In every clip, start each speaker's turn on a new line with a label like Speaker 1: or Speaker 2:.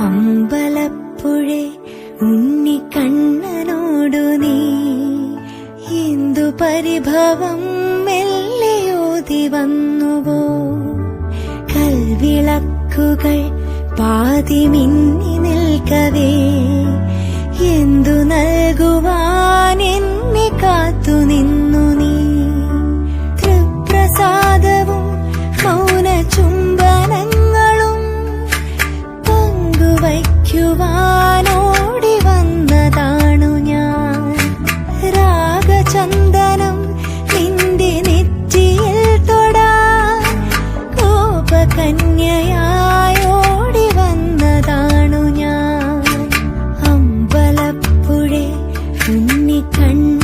Speaker 1: അമ്പലപ്പുഴേ ഉണ്ണിക്കണ്ണനോടു നീ. എന്തു പരിഭവം മെല്ലയോതി വന്നുവോ? കൽവിളക്കുകൾ പാതി മിന്നി നിൽക്കവേ. എന്തു നൽകു കന്യയായോടി വന്നതാണു ഞാൻ. അമ്പലപ്പുഴ ഉണ്ണിക്കണ്ണ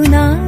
Speaker 1: 那